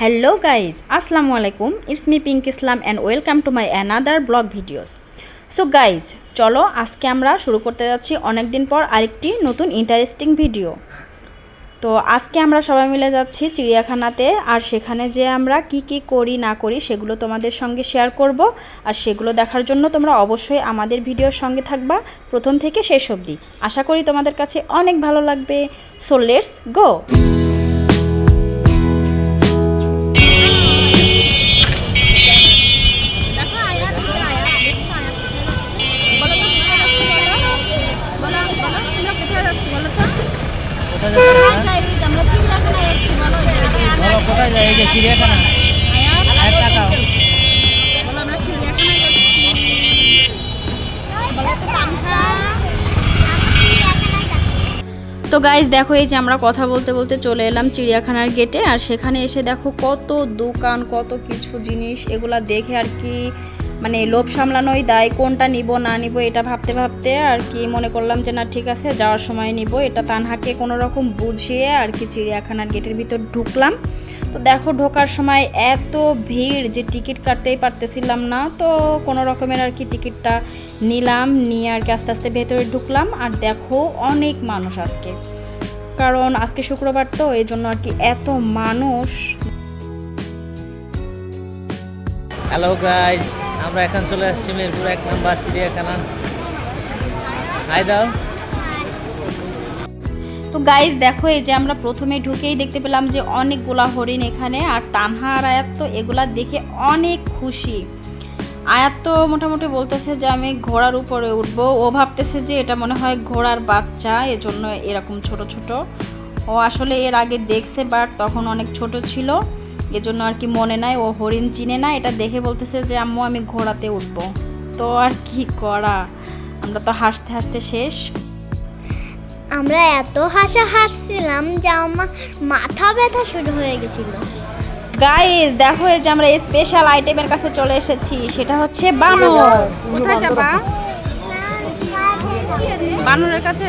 Hello guys আসসালামু আলাইকুম it's me Pink Islam and welcome to my another blog videos so guys চলো আজকে আমরা শুরু করতে যাচ্ছি অনেক দিন পর আরেকটি নতুন ইন্টারেস্টিং ভিডিও তো আজকে আমরা সবাই মিলে যাচ্ছি চিড়িয়াখানাতে, আর সেখানে যে আমরা কি কি করি, না করি, সেগুলো তোমাদের সঙ্গে শেয়ার করব। আর সেগুলো দেখার জন্য তোমরা অবশ্যই আমাদের ভিডিওর সঙ্গে থাকবা। প্রথম থেকে শেষ অবধি। আশা করি তোমাদের কাছে অনেক ভালো লাগবে। সো লেটস গো তো গাইজ দেখো এই যে আমরা কথা বলতে বলতে চলে এলাম চিড়িয়াখানার গেটে আর সেখানে এসে দেখো কত দোকান, কত কিছু জিনিস, এগুলা দেখে আর কি মানে লোভ সামলানোই দায়, কোনটা নিব, না নিব, এটা ভাবতে ভাবতে আর কি মনে করলাম যে, না, ঠিক আছে, যাওয়ার সময় নিব। এটা তানহাকে কোনো রকম বুঝিয়ে আর কি চিড়িয়াখানার গেটের ভিতর ঢুকলাম। তো দেখো, ঢোকার সময় এত ভিড় যে, টিকিট কাটতেই পারতেছিলাম না। তো কোনো রকমের আর কি টিকিটটা নিলাম, নিয়ে আর কি আস্তে আস্তে ভেতরে ঢুকলাম। আর দেখো, অনেক মানুষ আজকে। কারণ আজকে শুক্রবার তো এই জন্য আর কি এত মানুষ। হ্যালো গাইজ আমরা এখন চলে আসছি মিরপুর, এক নম্বর চিড়িয়াখানা। হাই দাও। তো গাইজ দেখো, এই যে আমরা প্রথমে ঢুকেই দেখতে পেলাম যে অনেকগুলা হরিণ এখানে, আর তানহা আর আয়াত তো এগুলা দেখে অনেক খুশি। আয়াত তো মোটামুটি বলতেছে যে আমি ঘোড়ার উপরে উঠবো। ও ভাবতেছে যে এটা মনে হয় ঘোড়ার বাচ্চা, এজন্য এরকম ছোট ছোট। ও আসলে এর আগে দেখছে বাট তখন অনেক ছোট ছিল। এজন্য আর কি মনে নাই ও হরিণ চিনে না এটা দেখে বলতেছে যে আম্মু আমি ঘোড়াতে উঠবো তো আর কি করা আমরা তো হাসতে হাসতে শেষ আমরা এত হাসা হাসছিলাম যে আমার মাথা ব্যথা শুরু হয়ে গেছিল গাইস দেখো এই যে আমরা এই স্পেশাল আইটেমের কাছে চলে এসেছি সেটা হচ্ছে বানর কোথায় যাবা বানরের কাছে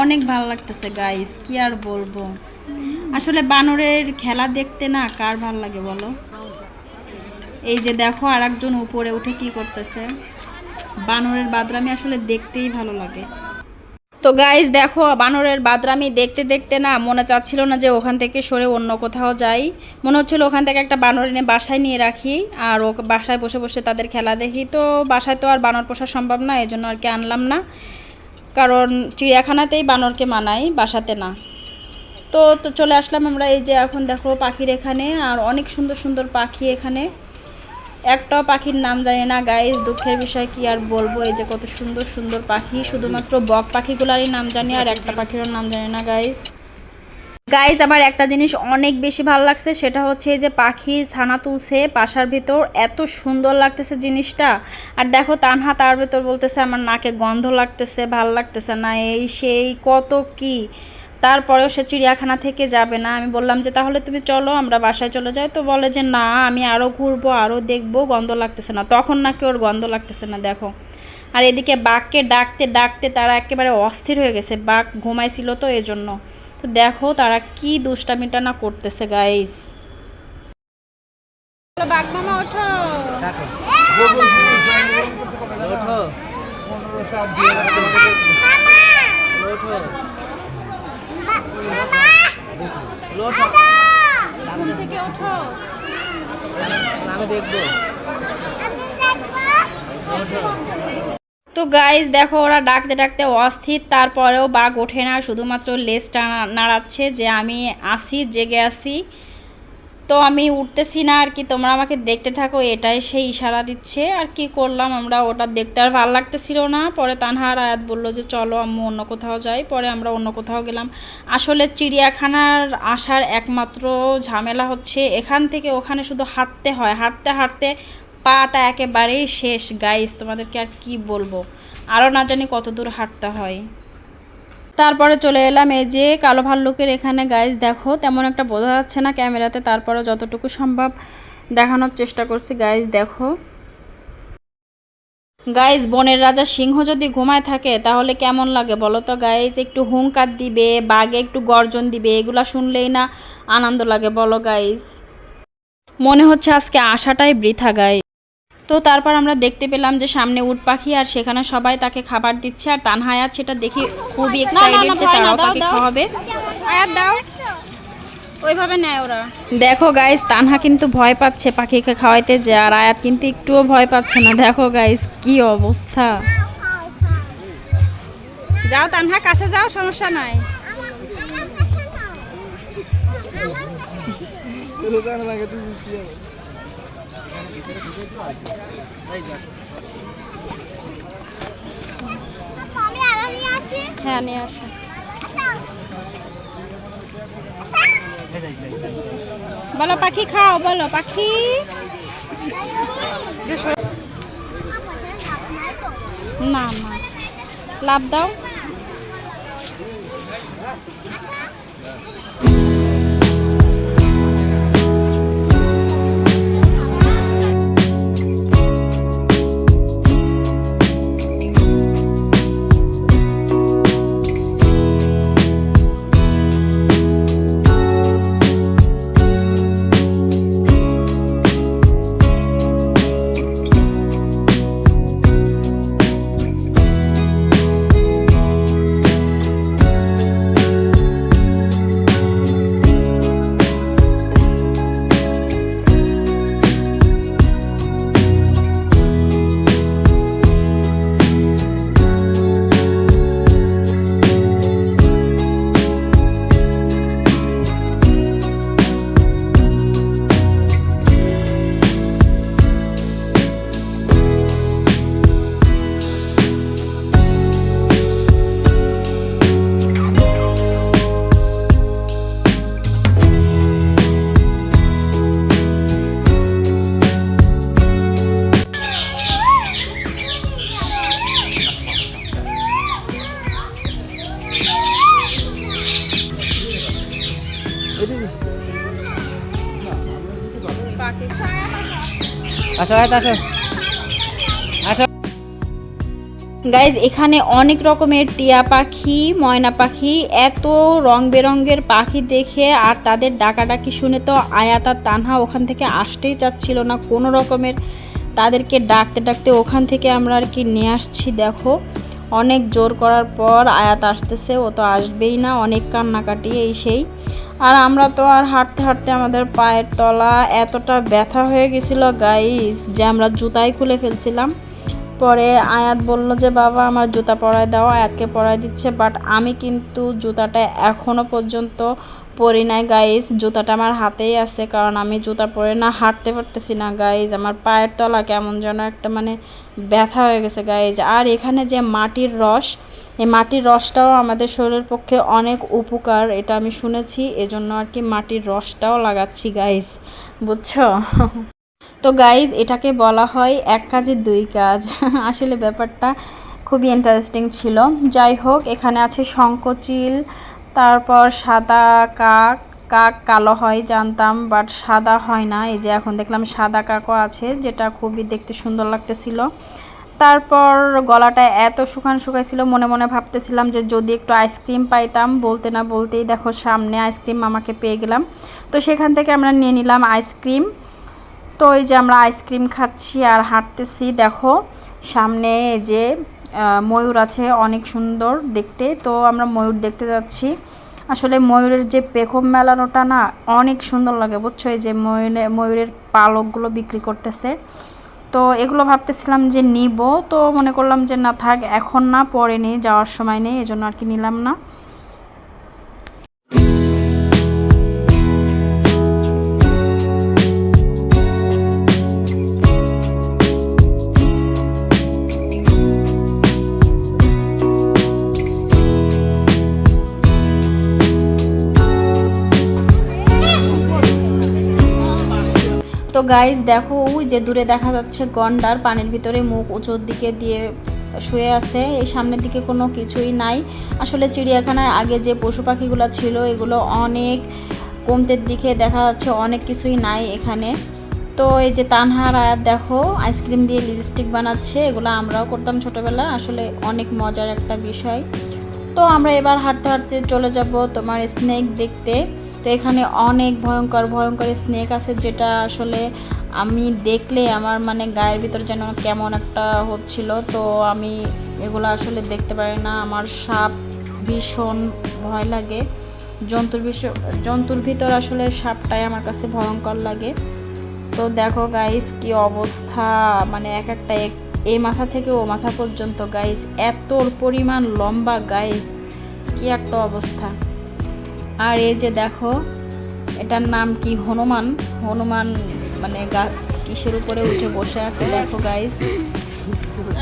অনেক ভালো লাগতেছে গাইস কি আর বলব? আসলে বানরের খেলা দেখতে না কার ভালো লাগে বলো? এই যে দেখো আর একজন উপরে উঠে কি করতেছে? বানরের বাদরামি আসলে দেখতেই ভালো লাগে। তো গাইজ দেখো, বানরের বাদরামি দেখতে দেখতে না মনে চাচ্ছিল না যে ওখান থেকে সরে অন্য কোথাও যাই। মনে হচ্ছিল ওখান থেকে একটা বানর এনে বাসায় নিয়ে রাখি আর ও বাসায় বসে বসে তাদের খেলা দেখি। তো বাসায় তো আর বানর পোষা সম্ভব না এই জন্য আর কি আনলাম না। কারণ চিড়িয়াখানাতেই বানরকে মানাই বাসাতে না। তো তো চলে আসলাম আমরা এই যে এখন দেখো পাখির এখানে, আর অনেক সুন্দর সুন্দর পাখি এখানে। একটাও পাখির নাম জানি না গাইজ দুঃখের বিষয় কি আর বলব, এই যে কত সুন্দর সুন্দর পাখি, শুধুমাত্র বক পাখিগুলারই নাম জানি আর একটা পাখিরও নাম জানি না গাইজ গাইজ আমার একটা জিনিস অনেক বেশি ভালো লাগছে, সেটা হচ্ছে এই যে পাখি ছানা তুলছে বাসার ভিতর, এত সুন্দর লাগতেছে জিনিসটা। আর দেখো, তানহা তার ভেতর বলতেছে, আমার নাকে গন্ধ লাগতেছে, ভালো লাগতেছে না, এই সেই কত কি? তারপরেও সে চিড়িয়াখানা থেকে যাবে না। আমি বললাম যে, তাহলে তুমি চলো, আমরা বাসায় চলে যাই। তো বলে যে, না, আমি আরও ঘুরবো আরও দেখব, গন্ধ লাগতেছে না। তখন নাকি ওর গন্ধ লাগতেছে না, দেখো। আর এদিকে বাঘকে ডাকতে ডাকতে তারা একেবারে অস্থির হয়ে গেছে। বাঘ ঘুমাইছিল তো এই জন্য তো দেখো তারা কি দুষ্টামিটা না করতেছে গাইস বাঘ মামা ওঠো। ওঠো। ওঠো। ঘুম থেকে ওঠো আমি দেখব। তো গাইজ দেখো ওরা ডাকতে ডাকতে অস্থির, তারপরেও বাঘ ওঠে না, শুধুমাত্র লেজটা নাড়াচ্ছে যে আমি আসি, জেগে আসি। তো আমি উঠতেছি না আর কি, তোমরা আমাকে দেখতে থাকো, এটাই সেই ইশারা দিচ্ছে। আর কি করলাম আমরা, ওটা দেখতে আর ভালো লাগতেছিল না। পরে তানহার আয়াত বলল যে, চলো, আম্মু অন্য কোথাও যাই। পরে আমরা অন্য কোথাও গেলাম। আসলে চিড়িয়াখানার আসার একমাত্র ঝামেলা হচ্ছে, এখান থেকে ওখানে শুধু হাঁটতে হয়। হাঁটতে হাঁটতে পাটা একেবারেই শেষ। গাইস তোমাদেরকে আর কি বলব? আরও না জানি কত দূর হাঁটতে হয়। তারপরে চলে এলাম এই যে কালো ভাল্লুকের এখানে। গাইজ দেখো, তেমন একটা বোঝা যাচ্ছে না ক্যামেরাতে। তারপরে যতটুকু সম্ভব দেখানোর চেষ্টা করছি। গাইজ দেখো। গাইজ বনের রাজা সিংহ যদি ঘুমায় থাকে, তাহলে কেমন লাগে বলো তো? গাইজ একটু হুঙ্কার দিবে, বাঘে একটু গর্জন দিবে, এগুলা শুনলেই না আনন্দ লাগে বলো গাইজ মনে হচ্ছে আজকে আসাটাই বৃথা গাইজ তো তারপর আমরা দেখতে পেলাম যে সামনে উট পাখি আর সেখানে সবাই তাকে খাবার দিচ্ছে আর তানহায়াত সেটা দেখে খুবই এক্সাইটেড যে তারাও তাকে খাওয়াবে। আয়াত দাও। ওইভাবে নেয় ওরা। দেখো গাইস তানহা কিন্তু ভয় পাচ্ছে পাখিকে খাওয়াইতে যে আর আয়াত কিন্তু একটুও ভয় পাচ্ছে না। দেখো গাইস কি অবস্থা। যাও তানহা কাছে যাও সমস্যা নাই। আমি আর আমি আসি হ্যাঁ নিয়ে আসো। বলো পাখি খাও বলো পাখি। না না। লাভ দাও। আসো আসো গাইজ এখানে অনেক রকমের টিয়া পাখি, ময়না পাখি, এত রং বেরঙের পাখি দেখে আর তাদের ডাকাডাকি শুনে তো আয়াত তানহা ওখান থেকে আসতেই চাচ্ছিল না। কোনো রকমের তাদেরকে ডাকতে ডাকতে ওখান থেকে আমরা আর কি নিয়ে আসছি, দেখো। অনেক জোর করার পর আয়াত আসতেছে, ও তো আসবেই না, অনেক কান্নাকাটি, এই সেই। আর আমরা তো আর হাঁটতে হাঁটতে আমাদের পায়ের তলা এতটা ব্যথা হয়ে গেছিল গাইস যে আমরা জুতাই খুলে ফেলছিলাম। পরে আয়াত বলল যে, বাবা, আমার জুতা পরায় দাও, আয়াতকে পরায় দিচ্ছে বাট আমি কিন্তু জুতাটা এখনও পর্যন্ত পরি নাই গাইজ জুতাটা আমার হাতেই আছে, কারণ আমি জুতা পরে না হাঁটতে পারতেছি না গাইজ আমার পায়ের তলা কেমন যেন একটা মানে ব্যথা হয়ে গেছে গাইজ আর এখানে যে মাটির রস, এই মাটির রসটাও আমাদের শরীরের পক্ষে অনেক উপকার, এটা আমি শুনেছি। এজন্য আর কি মাটির রসটাও লাগাচ্ছি গাইজ বুঝছ? তো গাইজ এটাকে বলা হয় এক কাজে দুই কাজ। আসলে ব্যাপারটা খুবই ইন্টারেস্টিং ছিল। যাই হোক, এখানে আছে শঙ্কচিল তারপর সাদা কাক কাক কালো হয়, জানতাম বাট সাদা হয় না। এই যে এখন দেখলাম সাদা কাকও আছে, যেটা খুবই দেখতে সুন্দর লাগতেছিল। তারপর গলাটা এত শুকান শুকাইছিল, মনে মনে ভাবতেছিলাম যে যদি একটু আইসক্রিম পাইতাম, বলতে না বলতেই দেখো সামনে আইসক্রিম আমাকে পেয়ে গেলাম। তো সেখান থেকে আমরা নিয়ে নিলাম আইসক্রিম। তো এই যে আমরা আইসক্রিম খাচ্ছি আর হাঁটতেছি, দেখো সামনে যে ময়ূর আছে অনেক সুন্দর দেখতে। তো আমরা ময়ূর দেখতে যাচ্ছি। আসলে ময়ূরের যে পেখম মেলানোটা না অনেক সুন্দর লাগে, বুঝছ? এই যে ময়ূরে, ময়ূরের পালকগুলো বিক্রি করতেছে। তো এগুলো ভাবতেছিলাম যে নিব। তো মনে করলাম যে না থাক, এখন না পরে নেই, যাওয়ার সময় নেই, এজন্য আর কি নিলাম না। গাইজ দেখো, ওই যে দূরে দেখা যাচ্ছে গন্ডার, পানির ভিতরে মুখ উঁচুর দিকে দিয়ে শুয়ে আছে, এই সামনের দিকে কোনো কিছুই নাই। আসলে চিড়িয়াখানায় আগে যে পশু পাখিগুলো ছিল, এগুলো অনেক কমতের দিকে দেখা যাচ্ছে অনেক কিছুই নাই এখানে। তো এই যে তানহার আয়াত দেখো আইসক্রিম দিয়ে লিপস্টিক বানাচ্ছে, এগুলো আমরাও করতাম ছোটোবেলা আসলে অনেক মজার একটা বিষয়। তো আমরা এবার হাঁটতে হাঁটতে চলে যাব তোমার স্নেক দেখতে। তো এখানে অনেক ভয়ঙ্কর ভয়ঙ্কর স্নেক আছে যেটা আসলে আমি দেখলে আমার মানে গায়ের ভিতর যেন কেমন একটা হচ্ছিল। তো আমি এগুলো আসলে দেখতে পারি না। আমার সাপ ভীষণ ভয় লাগে। জন্তুর বিষয় জন্তুর ভিতর আসলে সাপটাই আমার কাছে ভয়ঙ্কর লাগে। তো দেখো গাইস কি অবস্থা। মানে এক একটা এক- এই মাথা থেকে ও মাথা পর্যন্ত গাইস এত পরিমাণ লম্বা গাইস কি একটা অবস্থা। আর এই যে দেখো, এটার নাম কি, হনুমান? হনুমান মানে গা- কিসের উপরে উঠে বসে আছে, দেখো গাইস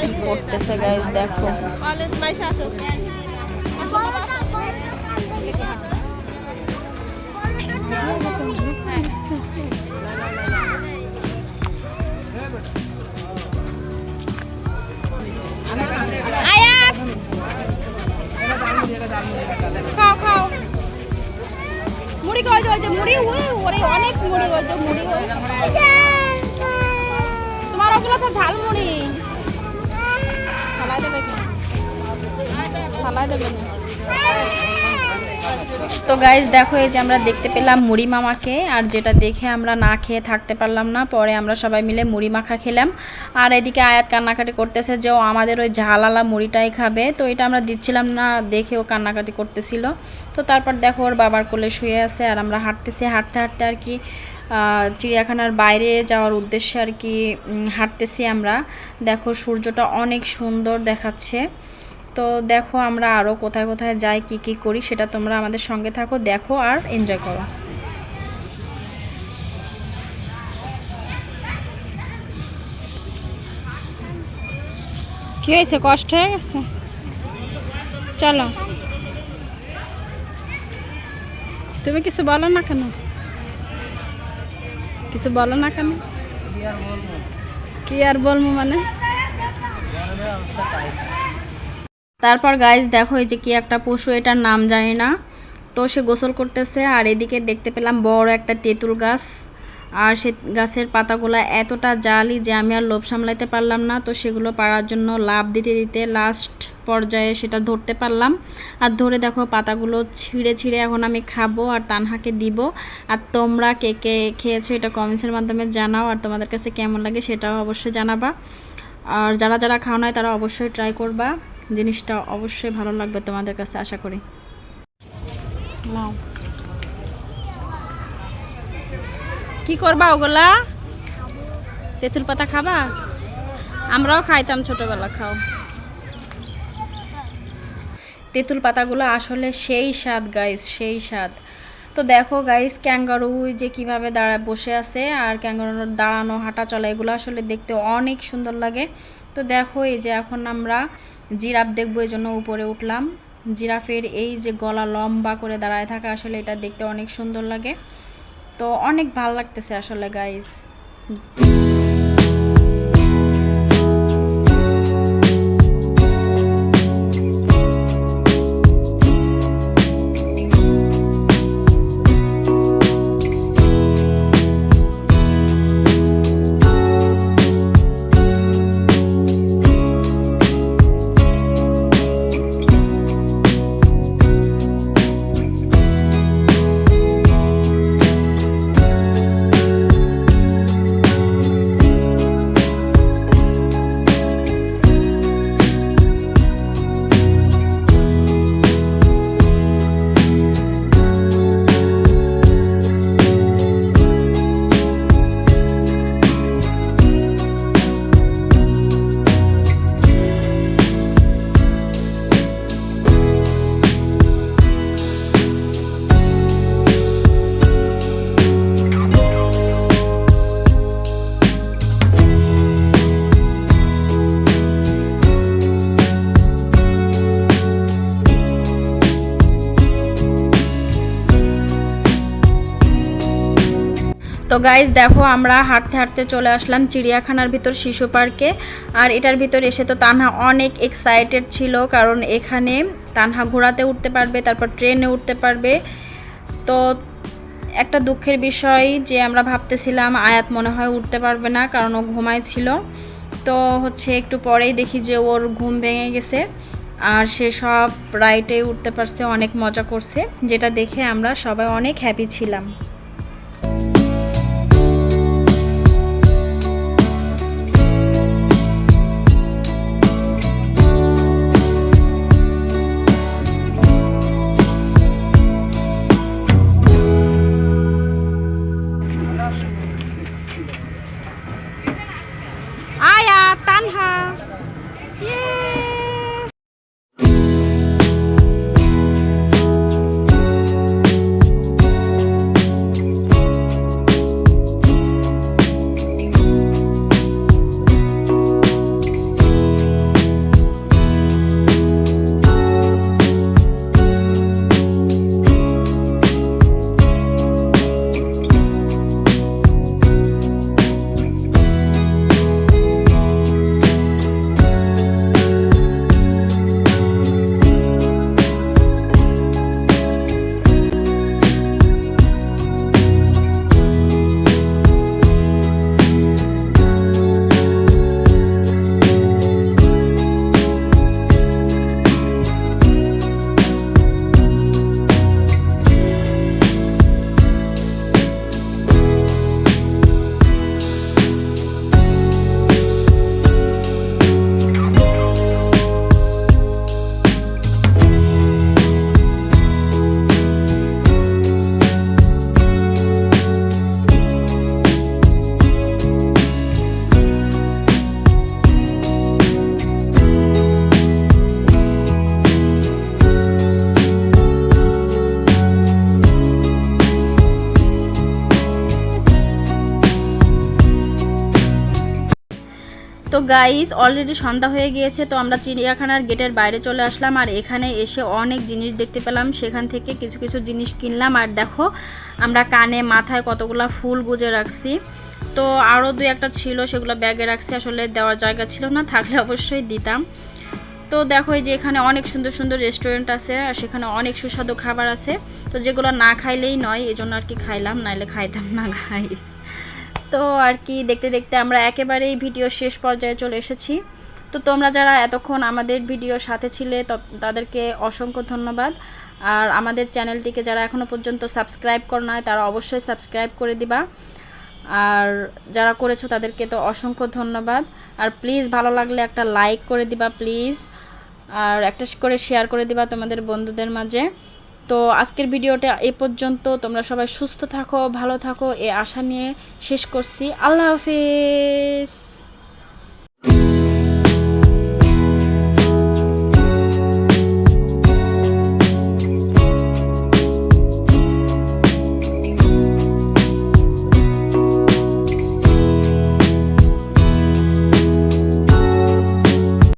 কি করতেছে গাইস দেখো। আসো খাও খাও। মুড়ি খাও, ওই যে মুড়ি ওই ওরে অনেক মুড়ি, ওই মুড়ি তোমার ওগুলো তো ঝাল মুড়ি। ফালাই দেবে ফালাই দেবে না। তো গাইজ দেখো এই যে আমরা দেখতে পেলাম মুড়ি মামাকে, আর যেটা দেখে আমরা না খেয়ে থাকতে পারলাম না, পরে আমরা সবাই মিলে মুড়ি মাখা খেলাম। আর এদিকে আয়াত কান্নাকাটি করতেছে যে ও আমাদের ওই ঝালালা মুড়িটাই খাবে। তো এটা আমরা দিচ্ছিলাম না, দেখে ও কান্নাকাটি করতেছিল। তো তারপর দেখো ওর বাবার কোলে শুয়ে আছে, আর আমরা হাঁটতেছি, হাঁটতে হাঁটতে আর কি চিড়িয়াখানার বাইরে যাওয়ার উদ্দেশ্যে আর কি হাঁটতেছি আমরা। দেখো সূর্যটা অনেক সুন্দর দেখাচ্ছে। তো দেখো আমরা আরও কোথায় কোথায় যাই, কি কি করি, সেটা তোমরা আমাদের সঙ্গে থাকো, দেখো আর এনজয় করো। কি হয়েছে? কষ্ট হয়ে গেছে? চলো। তুমি কিছু বলো না কেন? কিছু বলো না কেন? কি আর বলব মানে? তারপর গাইজ দেখো এই যে কি একটা পশু, এটার নাম জানি না। তো সে গোসল করতেছে, আর এদিকে দেখতে পেলাম বড় একটা তেঁতুল গাছ। আর সে গাছের পাতাগুলো এতটা জালি যে আমি আর লোভ সামলাইতে পারলাম না। তো সেগুলো পাড়ার জন্য লাভ দিতে দিতে লাস্ট পর্যায়ে সেটা ধরতে পারলাম। আর ধরে দেখো পাতাগুলো ছিঁড়ে ছিঁড়ে এখন আমি খাব আর তানহাকে দিব। আর তোমরা কে কে খেয়েছো এটা কমেন্টসের মাধ্যমে জানাও। আর তোমাদের কাছে কেমন লাগে সেটাও অবশ্যই জানাবা। আর যারা যারা খাওয়া নয় তারা অবশ্যই ট্রাই করবা। জিনিসটা অবশ্যই ভালো লাগবে তোমাদের কাছে, আশা করি। কি করবা ওগুলা? তেঁতুল পাতা খাবা? আমরাও খাইতাম ছোটবেলা, খাও। তেঁতুল পাতাগুলো আসলে সেই স্বাদ গাইস সেই স্বাদ। তো দেখো গাইস ক্যাঙ্গারু যে কীভাবে দাঁড়া বসে আছে আর ক্যাঙ্গারুর দাঁড়ানো, হাঁটা চলা, এগুলো আসলে দেখতে অনেক সুন্দর লাগে। তো দেখো এই যে এখন আমরা জিরাফ দেখব, এই জন্য উপরে উঠলাম। জিরাফের এই যে গলা লম্বা করে দাঁড়ায় থাকা আসলে এটা দেখতে অনেক সুন্দর লাগে। তো অনেক ভালো লাগতেছে আসলে গাইস গাইজ দেখো আমরা হাঁটতে হাঁটতে চলে আসলাম চিড়িয়াখানার ভিতর শিশু পার্কে। আর এটার ভিতর এসে তো তানহা অনেক এক্সাইটেড ছিল, কারণ এখানে তানহা ঘোড়াতে উঠতে পারবে, তারপর ট্রেনে উঠতে পারবে। তো একটা দুঃখের বিষয় যে আমরা ভাবতেছিলাম, আয়াত মনে হয় উঠতে পারবে না, কারণ ও ঘুমায় ছিল। তো হচ্ছে একটু পরেই দেখি যে ওর ঘুম ভেঙে গেছে, আর সে সব রাইটে উঠতে পারছে, অনেক মজা করছে, যেটা দেখে আমরা সবাই অনেক হ্যাপি ছিলাম। গাইস অলরেডি সন্ধ্যা হয়ে গিয়েছে, তো আমরা চিড়িয়াখানার গেটের বাইরে চলে আসলাম আর এখানে এসে অনেক জিনিস দেখতে পেলাম। সেখান থেকে কিছু কিছু জিনিস কিনলাম আর দেখো, আমরা কানে, মাথায় কতগুলা ফুল গুজে রাখছি। তো আরও দুই একটা ছিল, সেগুলো ব্যাগে রাখছি, আসলে দেওয়ার জায়গা ছিল না, থাকলে অবশ্যই দিতাম। তো দেখো যে এখানে অনেক সুন্দর সুন্দর রেস্টুরেন্ট আছে আর সেখানে অনেক সুস্বাদু খাবার আছে। তো যেগুলো না খাইলেই নয় এই জন্য আর কি খাইলাম, নাইলে খাইতাম না গাইস তো আর কি, দেখতে দেখতে আমরা একেবারেই ভিডিও শেষ পর্যায়ে চলে এসেছি। তো তোমরা যারা এতক্ষণ আমাদের ভিডিওর সাথে ছিলে তাদেরকে অসংখ্য ধন্যবাদ। আর আমাদের চ্যানেলটিকে যারা এখনও পর্যন্ত সাবস্ক্রাইব করো নয় তারা অবশ্যই সাবস্ক্রাইব করে দিবা। আর যারা করেছ, তাদেরকে তো অসংখ্য ধন্যবাদ। আর প্লিজ ভালো লাগলে একটা লাইক করে দিবা, প্লিজ। আর একটা করে শেয়ার করে দিবা তোমাদের বন্ধুদের মাঝে। তো আজকের ভিডিওটা এ পর্যন্ত। তোমরা সবাই সুস্থ থাকো, ভালো থাকো, এ আশা নিয়ে শেষ করছি। আল্লাহ হাফিজ।